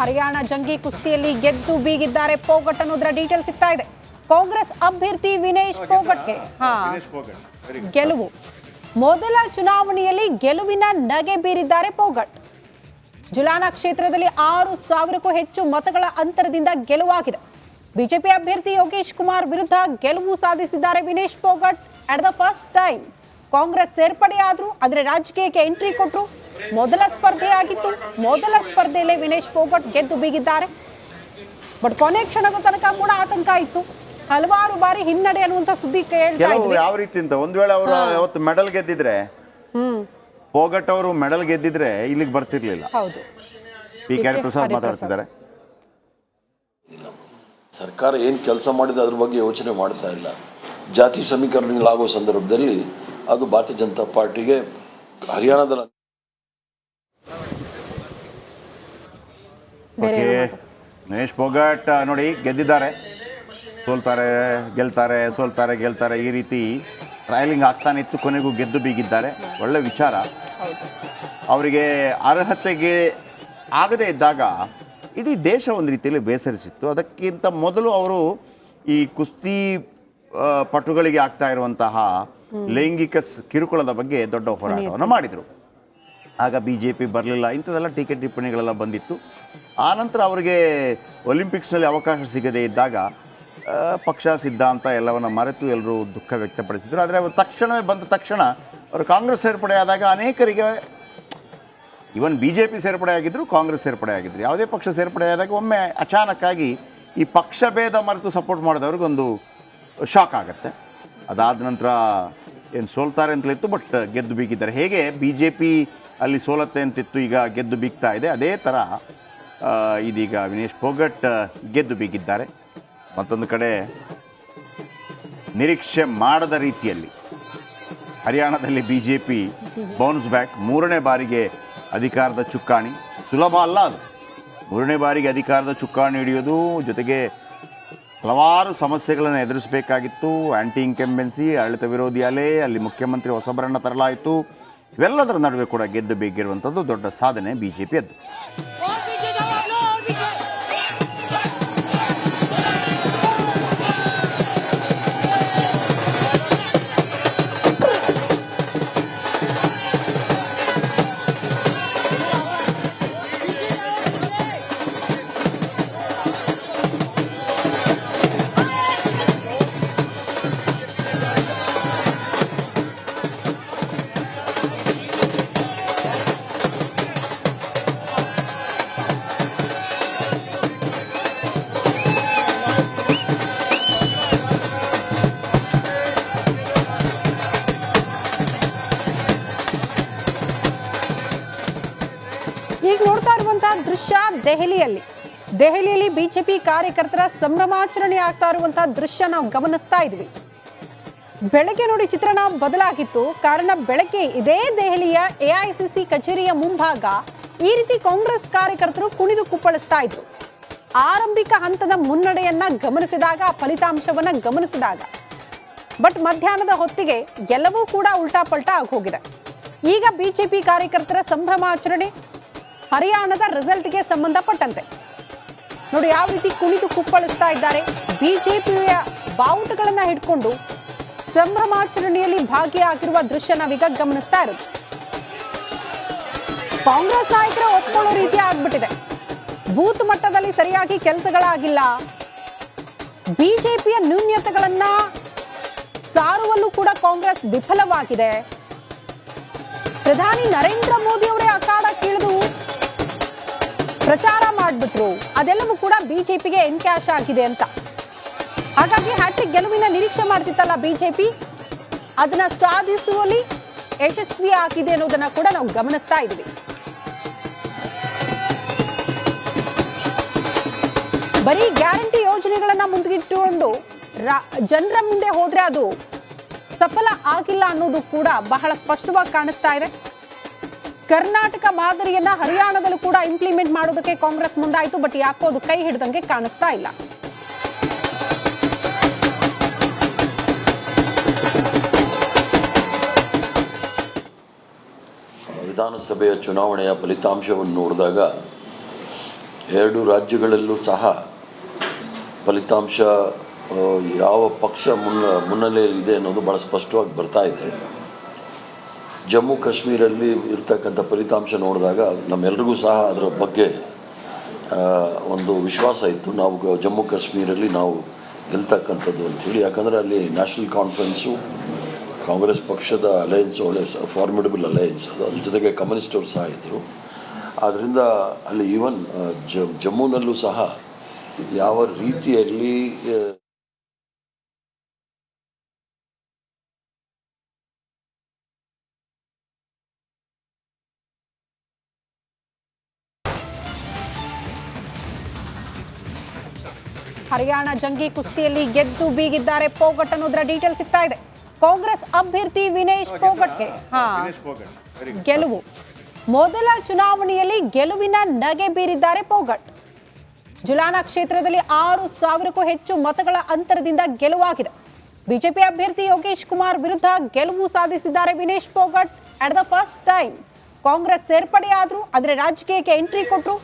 ಹರಿಯಾಣ ಜಂಗಿ ಕುಸ್ತಿಯಲ್ಲಿ ಗೆದ್ದು ಬೀಗಿದ್ದಾರೆ ಪೋಗಟ್ ಅನ್ನೋದ್ರ ಡೀಟೇಲ್ ಸಿಗ್ತಾ ಇದೆ. ಕಾಂಗ್ರೆಸ್ ಅಭ್ಯರ್ಥಿ ವಿನೇಶ್ ಪೋಗಟ್ಗೆ. ಹಾ. ಗೆಲುವು. ಮೊದಲ ಚುನಾವಣೆಯಲ್ಲಿ ಗೆಲುವಿನ ನಗೆ ಬೀರಿದ್ದಾರೆ ಪೋಗಟ್. ಜುಲಾನಾ ಕ್ಷೇತ್ರದಲ್ಲಿ ಆರು ಸಾವಿರಕ್ಕೂ ಹೆಚ್ಚು ಮತಗಳ ಅಂತರದಿಂದ ಗೆಲುವಾಗಿದೆ. ಬಿಜೆಪಿ ಅಭ್ಯರ್ಥಿ ಯೋಗೇಶ್ ಕುಮಾರ್ ವಿರುದ್ಧ ಗೆಲುವು ಸಾಧಿಸಿದ್ದಾರೆ Vinesh Phogat. At the first time Congress ಸೇರ್ಪಡೆಯಾದ್ರು ಆದರೆ ರಾಜಕೀಯಕ್ಕೆ ಎಂಟ್ರಿ ಕೊಟ್ಟರು ಮೊದಲ ಸ್ಪರ್ಧೆ ಆಗಿತ್ತು. ಮೊದಲ ಸ್ಪರ್ಧೆಯಲ್ಲೇ ವಿನೇಶ್ ಪೋಗಟ್ ಗೆದ್ದು ಬೀಗಿದ್ದಾರೆ. ಬಟ್ ಕೊನೆ ಕ್ಷಣದ ತನಕ ಕೂಡ ಆತಂಕ ಇತ್ತು. ಹಲವಾರು ಬಾರಿ ಹಿನ್ನಡೆ ಅನ್ನುವಂತ ಸುದ್ದಿ ಕೇಳ್ತಾ ಕೆಲವು ಇದ್ವಿ ಯಾವ ರೀತಿ ಅಂತ ಒಂದ್ ವೇಳೆ ಅವರು ಅವತ್ತು ಮೆಡಲ್ ಗೆದ್ದಿದ್ರೆ ಹ್ಮ್. ಪೋಗಟ್ ಅವರು ಮೆಡಲ್ ಗೆದ್ದಿದ್ರೆ ಇಲ್ಲಿಗೆ ಬರ್ತಿರ್ಲಿಲ್ಲ. ಹೌದು. P K K. ಪ್ರಸಾದ್ ಮಾತಾಡ್ತಿದ್ದಾರೆ. ಸರ್ಕಾರ ಏನು ಕೆಲಸ ಮಾಡಿದೆ ಅದ್ರ ಬಗ್ಗೆ ಯೋಚನೆ ಮಾಡ್ತಾ ಇಲ್ಲ. ಜಾತಿ ಸಮೀಕರಣಗಳಾಗೋ ಸಂದರ್ಭದಲ್ಲಿ ಅದು ಭಾರತೀಯ ಜನತಾ ಪಾರ್ಟಿಗೆ ಹರಿಯಾಣದಲ್ಲಿ ಓಕೆ? ಮಹೇಶ್ ಪೊಗಾಟ್ ನೋಡಿ ಗೆದ್ದಿದ್ದಾರೆ. ಸೋಲ್ತಾರೆ ಗೆಲ್ತಾರೆ ಸೋಲ್ತಾರೆ ಗೆಲ್ತಾರೆ ಈ ರೀತಿ ಟ್ರಯಲಿಂಗ್ ಆಗ್ತಾನೆ ಇತ್ತು. ಕೊನೆಗೂ ಗೆದ್ದು ಬೀಗಿದ್ದಾರೆ. ಒಳ್ಳೆ ವಿಚಾರ. ಅವರಿಗೆ ಅರ್ಹತೆಗೆ ಆಗದೇ ಇದ್ದಾಗ ಇಡೀ ದೇಶ ಒಂದು ರೀತಿಯಲ್ಲಿ ಬೇಸರಿಸಿತ್ತು. ಅದಕ್ಕಿಂತ ಮೊದಲು ಅವರು ಈ ಕುಸ್ತಿ ಪಟುಗಳಿಗೆ ಆಗ್ತಾ ಇರುವಂತಹ ಲೈಂಗಿಕ ಕಿರುಕುಳದ ಬಗ್ಗೆ ದೊಡ್ಡ ಹೋರಾಟವನ್ನು ಮಾಡಿದರು. ಆಗ ಬಿ ಜೆ ಪಿ ಬರಲಿಲ್ಲ. ಇಂಥದ್ದೆಲ್ಲ ಟೀಕೆ ಟಿಪ್ಪಣಿಗಳೆಲ್ಲ ಬಂದಿತ್ತು. ಆನಂತರ ಅವರಿಗೆ ಒಲಿಂಪಿಕ್ಸ್ನಲ್ಲಿ ಅವಕಾಶ ಸಿಗದೇ ಇದ್ದಾಗ ಪಕ್ಷ, ಸಿದ್ಧಾಂತ ಎಲ್ಲವನ್ನ ಮರೆತು ಎಲ್ಲರೂ ದುಃಖ ವ್ಯಕ್ತಪಡಿಸಿದರು. ಆದರೆ ಅವರು ತಕ್ಷಣವೇ ಬಂದ ತಕ್ಷಣ ಅವರು ಕಾಂಗ್ರೆಸ್ ಸೇರ್ಪಡೆಯಾದಾಗ ಅನೇಕರಿಗೆ ಇವನ್ ಬಿ ಜೆ ಪಿ ಸೇರ್ಪಡೆ ಆಗಿದ್ದರು ಕಾಂಗ್ರೆಸ್ ಸೇರ್ಪಡೆ ಆಗಿದ್ರು. ಯಾವುದೇ ಪಕ್ಷ ಸೇರ್ಪಡೆ ಆದಾಗ ಒಮ್ಮೆ ಅಚಾನಕ್ಕಾಗಿ ಈ ಪಕ್ಷ ಭೇದ ಮರೆತು ಸಪೋರ್ಟ್ ಮಾಡಿದವ್ರಿಗೊಂದು ಶಾಕ್ ಆಗುತ್ತೆ. ಅದಾದ ನಂತರ ಏನು ಸೋಲ್ತಾರೆ ಅಂತಲಿತ್ತು ಬಟ್ ಗೆದ್ದು ಬೀಗಿದ್ದಾರೆ. ಹೇಗೆ ಬಿ ಜೆ ಪಿ ಅಲ್ಲಿ ಸೋಲತ್ತೆ ಅಂತಿತ್ತು, ಈಗ ಗೆದ್ದು ಬೀಗ್ತಾ ಇದೆ, ಅದೇ ಥರ ಇದೀಗ ವಿನೇಶ್ ಪೋಗಟ್ ಗೆದ್ದು ಬೀಗಿದ್ದಾರೆ. ಮತ್ತೊಂದು ಕಡೆ ನಿರೀಕ್ಷೆ ಮಾಡದ ರೀತಿಯಲ್ಲಿ ಹರಿಯಾಣದಲ್ಲಿ B J P bounce back. ಮೂರನೇ ಬಾರಿಗೆ ಅಧಿಕಾರದ ಚುಕ್ಕಾಣಿ. ಸುಲಭ ಅಲ್ಲ ಅದು. ಮೂರನೇ ಬಾರಿಗೆ ಅಧಿಕಾರದ ಚುಕ್ಕಾಣಿ ಹಿಡಿಯೋದು, ಜೊತೆಗೆ ಹಲವಾರು ಸಮಸ್ಯೆಗಳನ್ನು ಎದುರಿಸಬೇಕಾಗಿತ್ತು. ಆ್ಯಂಟಿ ಇನ್ಕೆಂಬೆನ್ಸಿ, ಆಡಳಿತ ವಿರೋಧಿ ಅಲೆ, ಅಲ್ಲಿ ಮುಖ್ಯಮಂತ್ರಿ ಹೊಸಬರನ್ನ ತರಲಾಯಿತು. ಇವೆಲ್ಲದರ ನಡುವೆ ಕೂಡ ಗೆದ್ದು ಬೇಕಿರುವಂಥದ್ದು ದೊಡ್ಡ ಸಾಧನೆ ಬಿ ಜೆ ಪಿಯದ್ದು ಈಗ ನೋಡ್ತಾ ಇರುವಂತಹ ದೃಶ್ಯ ದೆಹಲಿಯಲ್ಲಿ. ದೆಹಲಿಯಲ್ಲಿ ಬಿಜೆಪಿ ಕಾರ್ಯಕರ್ತರ ಸಂಭ್ರಮಾಚರಣೆ ಆಗ್ತಾ ಇರುವಂತಹ ದೃಶ್ಯ ನಾವು ಗಮನಿಸ್ತಾ ಇದ್ವಿ. ಬೆಳಗ್ಗೆ ನೋಡಿ ಚಿತ್ರಣ ಬದಲಾಗಿತ್ತು. ಕಾರಣ ಬೆಳಗ್ಗೆ ಇದೇ ದೆಹಲಿಯ ಎಐಸಿಸಿ ಕಚೇರಿಯ ಮುಂಭಾಗ ಈ ರೀತಿ ಕಾಂಗ್ರೆಸ್ ಕಾರ್ಯಕರ್ತರು ಕುಣಿದು ಕುಪ್ಪಳಿಸ್ತಾ ಇದ್ರು. ಆರಂಭಿಕ ಹಂತದ ಮುನ್ನಡೆಯನ್ನ ಗಮನಿಸಿದಾಗ, ಫಲಿತಾಂಶವನ್ನ ಗಮನಿಸಿದಾಗ. ಬಟ್ ಮಧ್ಯಾಹ್ನದ ಹೊತ್ತಿಗೆ ಎಲ್ಲವೂ ಕೂಡ ಉಲ್ಟಾ ಪಲ್ಟಾ ಆಗೋಗಿದೆ. ಈಗ ಬಿಜೆಪಿ ಕಾರ್ಯಕರ್ತರ ಸಂಭ್ರಮಾಚರಣೆ ಹರಿಯಾಣದ ರಿಸಲ್ಟ್ಗೆ ಸಂಬಂಧಪಟ್ಟಂತೆ. ನೋಡಿ, ಯಾವ ರೀತಿ ಕುಣಿದು ಕುಪ್ಪಳಿಸ್ತಾ ಇದ್ದಾರೆ. ಬಿಜೆಪಿಯ ಬಾವುಟಗಳನ್ನ ಹಿಡ್ಕೊಂಡು ಸಂಭ್ರಮಾಚರಣೆಯಲ್ಲಿ ಭಾಗಿಯಾಗಿರುವ ದೃಶ್ಯ ನಾವೀಗ ಗಮನಿಸ್ತಾ ಇರೋದು. ಕಾಂಗ್ರೆಸ್ ನಾಯಕರ ಒಪ್ಕೊಳ್ಳೋ ರೀತಿ ಆಗ್ಬಿಟ್ಟಿದೆ. ಬೂತ್ ಮಟ್ಟದಲ್ಲಿ ಸರಿಯಾಗಿ ಕೆಲಸಗಳಾಗಿಲ್ಲ. ಬಿಜೆಪಿಯ ನ್ಯೂನ್ಯತೆಗಳನ್ನ ಸಾರುವಲ್ಲೂ ಕೂಡ ಕಾಂಗ್ರೆಸ್ ವಿಫಲವಾಗಿದೆ. ಪ್ರಧಾನಿ ನರೇಂದ್ರ ಮೋದಿ ಅವರೇ ಅಖಾಡ ಕೀಳಿದು ಪ್ರಚಾರ ಮಾಡಿಬಿಟ್ರು. ಅದೆಲ್ಲವೂ ಕೂಡ ಬಿಜೆಪಿಗೆ ಎನ್ಕ್ಯಾಶ್ ಆಗಿದೆ ಅಂತ. ಹಾಗಾಗಿ ಹ್ಯಾಟ್ರಿಕ್ ಗೆಲುವಿನ ನಿರೀಕ್ಷೆ ಮಾಡ್ತಿತ್ತಲ್ಲ ಬಿಜೆಪಿ? ಅದನ್ನ ಸಾಧಿಸುವಲ್ಲಿ ಯಶಸ್ವಿ ಆಗಿದೆ ಅನ್ನೋದನ್ನ ಕೂಡ ನಾವು ಗಮನಿಸ್ತಾ ಇದ್ದೀವಿ. ಬರೀ ಗ್ಯಾರಂಟಿ ಯೋಜನೆಗಳನ್ನ ಮುಂದಿಟ್ಟುಕೊಂಡು ಜನರ ಮುಂದೆ ಹೋದ್ರೆ ಅದು ಸಫಲ ಆಗಿಲ್ಲ ಅನ್ನೋದು ಕೂಡ ಬಹಳ ಸ್ಪಷ್ಟವಾಗಿ ಕಾಣಿಸ್ತಾ ಇದೆ. ಕರ್ನಾಟಕ ಮಾದರಿಯನ್ನ ಹರಿಯಾಣದಲ್ಲೂ ಕೂಡ ಇಂಪ್ಲಿಮೆಂಟ್ ಮಾಡೋದಕ್ಕೆ ಕಾಂಗ್ರೆಸ್ ಮುಂದಾಯಿತು ಬಟ್ ಯಾಕೋ ಅದು ಕೈ ಹಿಡಿದಂಗೆ ಕಾಣಿಸ್ತಾ ಇಲ್ಲ. ವಿಧಾನಸಭೆಯ ಚುನಾವಣೆಯ ಫಲಿತಾಂಶವನ್ನು ನೋಡಿದಾಗ ಎರಡು ರಾಜ್ಯಗಳಲ್ಲೂ ಸಹ ಫಲಿತಾಂಶ ಯಾವ ಪಕ್ಷ ಮುನ್ನ ಮುನ್ನೆಲೆಯಲ್ಲಿದೆ ಅನ್ನೋದು ಭಾಳ ಸ್ಪಷ್ಟವಾಗಿ ಬರ್ತಾ ಇದೆ. ಜಮ್ಮು ಕಾಶ್ಮೀರಲ್ಲಿ ಇರ್ತಕ್ಕಂಥ ಫಲಿತಾಂಶ ನೋಡಿದಾಗ ನಮ್ಮೆಲ್ರಿಗೂ ಸಹ ಅದರ ಬಗ್ಗೆ ಒಂದು ವಿಶ್ವಾಸ ಇತ್ತು. ನಾವು ಜಮ್ಮು ಕಾಶ್ಮೀರಲ್ಲಿ ನಾವು ಗೆಲ್ತಕ್ಕಂಥದ್ದು ಅಂಥೇಳಿ. ಯಾಕಂದರೆ ಅಲ್ಲಿ ನ್ಯಾಷನಲ್ ಕಾನ್ಫರೆನ್ಸು, ಕಾಂಗ್ರೆಸ್ ಪಕ್ಷದ ಅಲಯನ್ಸ್ ಒಳ್ಳೆ ಫಾರ್ಮಿಡಬಲ್ ಅಲಯನ್ಸ್ ಅದು ಅದ್ರ ಜೊತೆಗೆ ಕಮ್ಯುನಿಸ್ಟವ್ರು ಸಹ ಇದ್ದರು ಆದ್ದರಿಂದ ಅಲ್ಲಿ ಈವನ್ ಜಮ್ಮುನಲ್ಲೂ ಸಹ ಯಾವ ರೀತಿಯಲ್ಲಿ ಹರಿಯಾಣ ಜಂಗಿ ಕುಸ್ತಿಯಲ್ಲಿ ಗೆದ್ದು ಬೀಗಿದ್ದಾರೆ ಪೋಗಟ್ ಅನ್ನೋದ್ರ ಡೀಟೇಲ್ ಸಿಗ್ತಾ ಇದೆ. ಕಾಂಗ್ರೆಸ್ ಅಭ್ಯರ್ಥಿ ವಿನೇಶ್ ಪೋಗಟ್ಗೆ ಹಾ. ಗೆಲುವು. ಮೊದಲ ಚುನಾವಣೆಯಲ್ಲಿ ಗೆಲುವಿನ ನಗೆ ಬೀರಿದ್ದಾರೆ ಪೋಗಟ್. ಜುಲಾನ ಕ್ಷೇತ್ರದಲ್ಲಿ ಆರು ಸಾವಿರಕ್ಕೂ ಹೆಚ್ಚು ಮತಗಳ ಅಂತರದಿಂದ ಗೆಲುವಾಗಿದೆ. ಬಿಜೆಪಿ ಅಭ್ಯರ್ಥಿ ಯೋಗೇಶ್ ಕುಮಾರ್ ವಿರುದ್ಧ ಗೆಲುವು ಸಾಧಿಸಿದ್ದಾರೆ Vinesh Phogat at the first time Congress ಸೇರ್ಪಡೆಯಾದ್ರು ಆದರೆ ರಾಜಕೀಯಕ್ಕೆ ಎಂಟ್ರಿ ಕೊಟ್ಟರು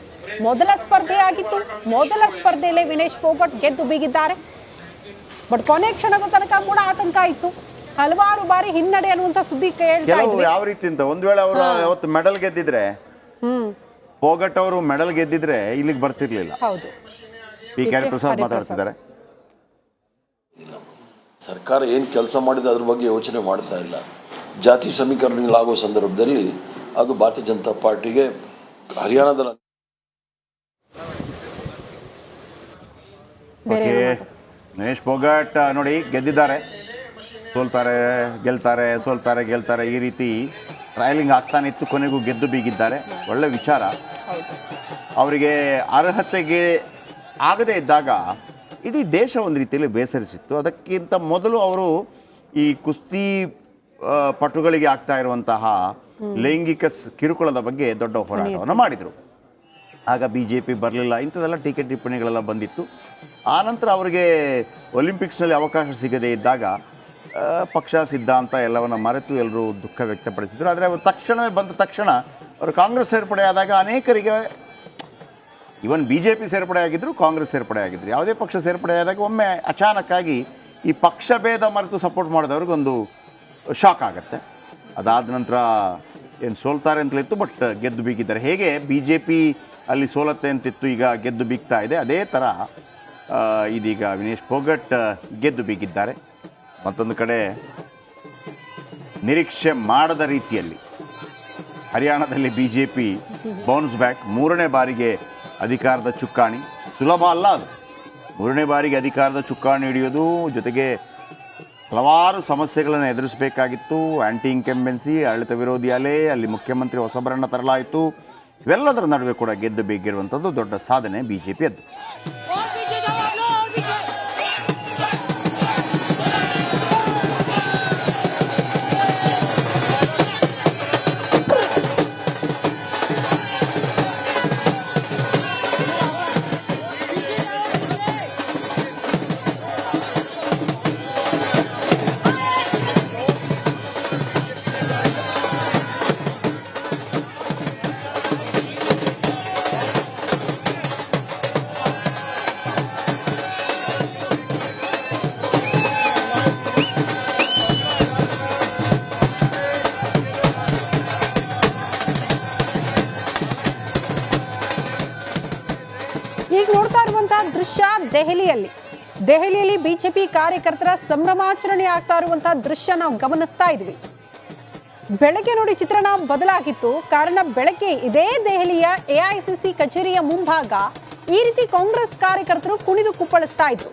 ಮೊದಲ ಸ್ಪರ್ಧೆ ಆಗಿತ್ತು ಮೊದಲ ಸ್ಪರ್ಧೆಯಲ್ಲೇ ವಿನೇಶ್ ಪೋಗಟ್ ಗೆದ್ದು ಬೀಗಿದ್ದಾರೆ. ಬಟ್ ಕೊನೆ ಕ್ಷಣದ ತನಕ ಕೂಡ ಆತಂಕ ಇತ್ತು. ಹಲವಾರು ಬಾರಿ ಹಿನ್ನಡೆ ಅನ್ನುವಂತ ಸುದ್ದಿ ಕೇಳ್ತಾ ಕೆಲವು ಯಾವ ರೀತಿ ಅಂತ ಒಂದ್ ವೇಳೆ ಅವರು ಅವತ್ತು ಮೆಡಲ್ ಗೆದ್ದಿದ್ರೆ ಹ್ಮ್. ಪೋಗಟ್ ಅವರು ಮೆಡಲ್ ಗೆದ್ದಿದ್ರೆ ಇಲ್ಲಿಗೆ ಬರ್ತಿರ್ಲಿಲ್ಲ. ಹೌದು. P K. ಪ್ರಸಾದ್ ಮಾತಾಡ್ತಿದ್ದಾರೆ. ಸರ್ಕಾರ ಏನು ಕೆಲಸ ಮಾಡಿದೆ ಅದ್ರ ಬಗ್ಗೆ ಯೋಚನೆ ಮಾಡ್ತಾ ಇಲ್ಲ. ಜಾತಿ ಸಮೀಕರಣಗಳಾಗೋ ಸಂದರ್ಭದಲ್ಲಿ ಅದು ಭಾರತೀಯ ಜನತಾ ಪಾರ್ಟಿಗೆ ಹರಿಯಾಣದಲ್ಲಿ ಬೇರೆ ಓಕೆ. ಪೋಗಟ್ ಆ, ನೋಡಿ ಗೆದ್ದಿದ್ದಾರೆ. ಸೋಲ್ತಾರೆ ಗೆಲ್ತಾರೆ ಸೋಲ್ತಾರೆ ಗೆಲ್ತಾರೆ ಈ ರೀತಿ ಟ್ರಯಲಿಂಗ್ ಆಗ್ತಾನೆ ಇತ್ತು. ಕೊನೆಗೂ ಗೆದ್ದು ಬೀಗಿದ್ದಾರೆ. ಒಳ್ಳೆ ವಿಚಾರ. ಅವರಿಗೆ ಅರ್ಹತೆಗೆ ಆಗದೇ ಇದ್ದಾಗ ಇಡೀ ದೇಶ ಒಂದು ರೀತಿಯಲ್ಲಿ ಬೇಸರಿಸಿತ್ತು. ಅದಕ್ಕಿಂತ ಮೊದಲು ಅವರು ಈ ಕುಸ್ತಿ ಪಟುಗಳಿಗೆ ಆಗ್ತಾ ಇರುವಂತಹ ಲೈಂಗಿಕ ಕಿರುಕುಳದ ಬಗ್ಗೆ ದೊಡ್ಡ ಹೋರಾಟವನ್ನು ಮಾಡಿದರು. ಆಗ ಬಿ ಜೆ ಪಿ ಬರಲಿಲ್ಲ ಇಂಥದೆಲ್ಲ ಟೀಕೆ ಟಿಪ್ಪಣಿಗಳೆಲ್ಲ ಬಂದಿತ್ತು. ಆನಂತರ ಅವರಿಗೆ ಒಲಿಂಪಿಕ್ಸ್ನಲ್ಲಿ ಅವಕಾಶ ಸಿಗದೇ ಇದ್ದಾಗ ಪಕ್ಷ, ಸಿದ್ಧಾಂತ ಎಲ್ಲವನ್ನು ಮರೆತು ಎಲ್ಲರೂ ದುಃಖ ವ್ಯಕ್ತಪಡಿಸಿದರು. ಆದರೆ ಅವರು ತಕ್ಷಣವೇ ಬಂದ ತಕ್ಷಣ ಅವರು ಕಾಂಗ್ರೆಸ್ ಸೇರ್ಪಡೆ ಆದಾಗ ಅನೇಕರಿಗೆ ಇವನ್ ಬಿ ಜೆ ಪಿ ಸೇರ್ಪಡೆ ಆಗಿದ್ರು, ಕಾಂಗ್ರೆಸ್ ಸೇರ್ಪಡೆ ಆಗಿದ್ರು. ಯಾವುದೇ ಪಕ್ಷ ಸೇರ್ಪಡೆ ಆದಾಗ ಒಮ್ಮೆ ಅಚಾನಕ್ಕಾಗಿ ಈ ಪಕ್ಷ ಭೇದ ಮರೆತು ಸಪೋರ್ಟ್ ಮಾಡಿದವ್ರಿಗೊಂದು ಶಾಕ್ ಆಗುತ್ತೆ. ಅದಾದ ನಂತರ ಏನು ಸೋಲ್ತಾರೆ ಅಂತಲೇ ಇತ್ತು, ಬಟ್ ಗೆದ್ದು ಬೀಗಿದ್ದಾರೆ. ಹೇಗೆ ಬಿ ಜೆ ಪಿ ಅಲ್ಲಿ ಸೋಲತ್ತೆ ಅಂತಿತ್ತು, ಈಗ ಗೆದ್ದು ಬಿಗ್ತಾ ಇದೆ. ಅದೇ ಥರ ಇದೀಗ ವಿನೇಶ್ ಪೋಗಟ್ ಗೆದ್ದು ಬೀಗಿದ್ದಾರೆ. ಮತ್ತೊಂದು ಕಡೆ, ನಿರೀಕ್ಷೆ ಮಾಡದ ರೀತಿಯಲ್ಲಿ ಹರಿಯಾಣದಲ್ಲಿ B J P bounce back ಮೂರನೇ ಬಾರಿಗೆ ಅಧಿಕಾರದ ಚುಕ್ಕಾಣಿ. ಸುಲಭ ಅಲ್ಲ ಅದು. ಮೂರನೇ ಬಾರಿಗೆ ಅಧಿಕಾರದ ಚುಕ್ಕಾಣಿ ಹಿಡಿಯೋದು, ಜೊತೆಗೆ ಹಲವಾರು ಸಮಸ್ಯೆಗಳನ್ನು ಎದುರಿಸಬೇಕಾಗಿತ್ತು. ಆ್ಯಂಟಿ ಇನ್ಕೆಂಬೆನ್ಸಿ ಆಡಳಿತ ವಿರೋಧಿ ಅಲೆ, ಅಲ್ಲಿ ಮುಖ್ಯಮಂತ್ರಿ ಹೊಸಬರನ್ನು ತರಲಾಯಿತು. ಇವೆಲ್ಲದರ ನಡುವೆ ಕೂಡ ಗೆದ್ದು ಬೇಕಿರುವಂಥದ್ದು ದೊಡ್ಡ ಸಾಧನೆ ಬಿ ಜೆ ಈಗ ನೋಡ್ತಾ ಇರುವಂತಹ ದೃಶ್ಯ ದೆಹಲಿಯಲ್ಲಿ. ದೆಹಲಿಯಲ್ಲಿ ಬಿಜೆಪಿ ಕಾರ್ಯಕರ್ತರ ಸಂಭ್ರಮಾಚರಣೆ ಆಗ್ತಾ ಇರುವಂತಹ ದೃಶ್ಯ ನಾವು ಗಮನಿಸ್ತಾ ಇದ್ವಿ. ಬೆಳಗ್ಗೆ ನೋಡಿ ಚಿತ್ರಣ ಬದಲಾಗಿತ್ತು. ಕಾರಣ ಬೆಳಗ್ಗೆ ಇದೇ ದೆಹಲಿಯ ಎಐಸಿಸಿ ಕಚೇರಿಯ ಮುಂಭಾಗ ಈ ರೀತಿ ಕಾಂಗ್ರೆಸ್ ಕಾರ್ಯಕರ್ತರು ಕುಣಿದು ಕುಪ್ಪಳಿಸ್ತಾ ಇದ್ರು.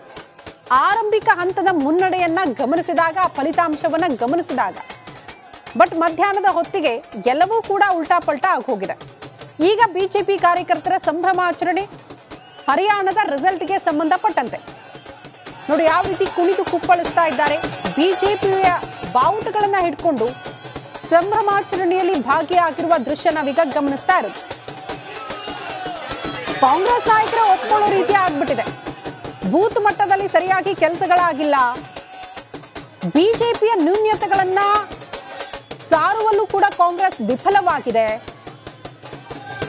ಆರಂಭಿಕ ಹಂತದ ಮುನ್ನಡೆಯನ್ನ ಗಮನಿಸಿದಾಗ, ಫಲಿತಾಂಶವನ್ನ ಗಮನಿಸಿದಾಗ. ಬಟ್ ಮಧ್ಯಾಹ್ನದ ಹೊತ್ತಿಗೆ ಎಲ್ಲವೂ ಕೂಡ ಉಲ್ಟಾ ಪಲ್ಟಾ ಆಗೋಗಿದೆ. ಈಗ ಬಿಜೆಪಿ ಕಾರ್ಯಕರ್ತರ ಸಂಭ್ರಮಾಚರಣೆ ಹರಿಯಾಣದ ರಿಸಲ್ಟ್ಗೆ ಸಂಬಂಧಪಟ್ಟಂತೆ. ನೋಡಿ, ಯಾವ ರೀತಿ ಕುಣಿದು ಕುಪ್ಪಳಿಸ್ತಾ ಇದ್ದಾರೆ. ಬಿಜೆಪಿಯ ಬಾವುಟಗಳನ್ನ ಹಿಡ್ಕೊಂಡು ಸಂಭ್ರಮಾಚರಣೆಯಲ್ಲಿ ಭಾಗಿಯಾಗಿರುವ ದೃಶ್ಯ ನಾವೀಗ ಗಮನಿಸ್ತಾ ಇರೋದು. ಕಾಂಗ್ರೆಸ್ ನಾಯಕರ ಒಪ್ಕೊಳ್ಳೋ ರೀತಿ ಆಗ್ಬಿಟ್ಟಿದೆ. ಬೂತ್ ಮಟ್ಟದಲ್ಲಿ ಸರಿಯಾಗಿ ಕೆಲಸಗಳಾಗಿಲ್ಲ. ಬಿಜೆಪಿಯ ನ್ಯೂನ್ಯತೆಗಳನ್ನ ಸಾರುವಲ್ಲೂ ಕೂಡ ಕಾಂಗ್ರೆಸ್ ವಿಫಲವಾಗಿದೆ.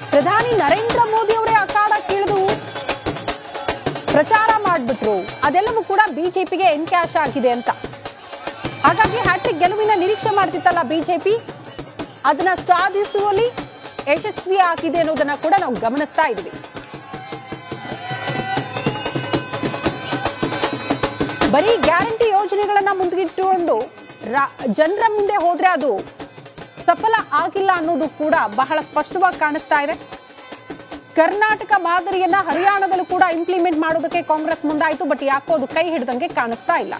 ಪ್ರಧಾನಿ ನರೇಂದ್ರ ಮೋದಿ ಪ್ರಚಾರ ಮಾಡಿಬಿಟ್ರು. ಅದೆಲ್ಲವೂ ಕೂಡ ಬಿಜೆಪಿಗೆ ಎನ್ಕ್ಯಾಶ್ ಆಗಿದೆ ಅಂತ. ಹಾಗಾಗಿ ಹ್ಯಾಟ್ರಿಕ್ ಗೆಲುವಿನ ನಿರೀಕ್ಷೆ ಮಾಡ್ತಿತ್ತಲ್ಲ ಬಿಜೆಪಿ? ಅದನ್ನ ಸಾಧಿಸುವಲ್ಲಿ ಯಶಸ್ವಿ ಆಗಿದೆ ಅನ್ನೋದನ್ನ ಕೂಡ ನಾವು ಗಮನಿಸ್ತಾ ಇದ್ದೀವಿ. ಬರೀ ಗ್ಯಾರಂಟಿ ಯೋಜನೆಗಳನ್ನ ಮುಂದಿಟ್ಟುಕೊಂಡು ಜನರ ಮುಂದೆ ಹೋದ್ರೆ ಅದು ಸಫಲ ಆಗಿಲ್ಲ ಅನ್ನೋದು ಕೂಡ ಬಹಳ ಸ್ಪಷ್ಟವಾಗಿ ಕಾಣಿಸ್ತಾ ಇದೆ. ಕರ್ನಾಟಕ ಮಾದರಿಯನ್ನ ಹರಿಯಾಣದಲ್ಲೂ ಕೂಡ ಇಂಪ್ಲಿಮೆಂಟ್ ಮಾಡೋದಕ್ಕೆ ಕಾಂಗ್ರೆಸ್ ಮುಂದಾಯಿತು ಬಟ್ ಯಾಕೋ ಅದು ಕೈ ಹಿಡಿದಂಗೆ ಕಾಣಿಸ್ತಾ ಇಲ್ಲ.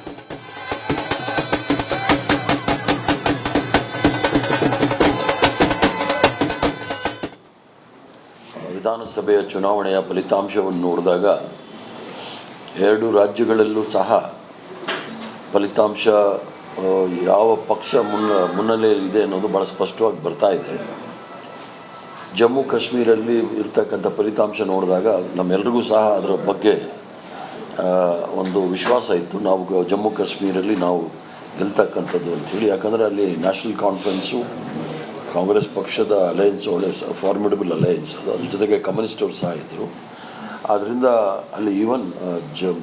ವಿಧಾನಸಭೆಯ ಚುನಾವಣೆಯ ಫಲಿತಾಂಶವನ್ನು ನೋಡಿದಾಗ ಎರಡು ರಾಜ್ಯಗಳಲ್ಲೂ ಸಹ ಫಲಿತಾಂಶ ಯಾವ ಪಕ್ಷ ಮುನ್ನ ಮುನ್ನೆಲೆಯಲ್ಲಿದೆ ಅನ್ನೋದು ಭಾಳ ಸ್ಪಷ್ಟವಾಗಿ ಬರ್ತಾ ಇದೆ. ಜಮ್ಮು ಕಾಶ್ಮೀರಲ್ಲಿ ಇರ್ತಕ್ಕಂಥ ಫಲಿತಾಂಶ ನೋಡಿದಾಗ ನಮ್ಮೆಲ್ರಿಗೂ ಸಹ ಅದರ ಬಗ್ಗೆ ಒಂದು ವಿಶ್ವಾಸ ಇತ್ತು. ನಾವು ಜಮ್ಮು ಕಾಶ್ಮೀರಲ್ಲಿ ನಾವು ಗೆಲ್ತಕ್ಕಂಥದ್ದು ಅಂಥೇಳಿ. ಯಾಕಂದರೆ ಅಲ್ಲಿ ನ್ಯಾಷನಲ್ ಕಾನ್ಫರೆನ್ಸು, ಕಾಂಗ್ರೆಸ್ ಪಕ್ಷದ ಅಲಯನ್ಸ್ ಒಳ್ಳೆ ಫಾರ್ಮಿಡಬಲ್ ಅಲಯನ್ಸ್ ಅದು ಅದ್ರ ಜೊತೆಗೆ ಕಮ್ಯುನಿಸ್ಟ್ ಅವರು ಸಹ ಇದ್ದರು ಆದ್ದರಿಂದ ಅಲ್ಲಿ ಈವನ್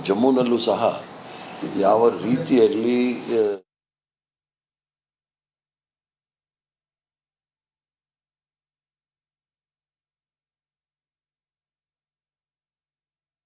ಜಮ್ಮುನಲ್ಲೂ ಸಹ ಯಾವ ರೀತಿಯಲ್ಲಿ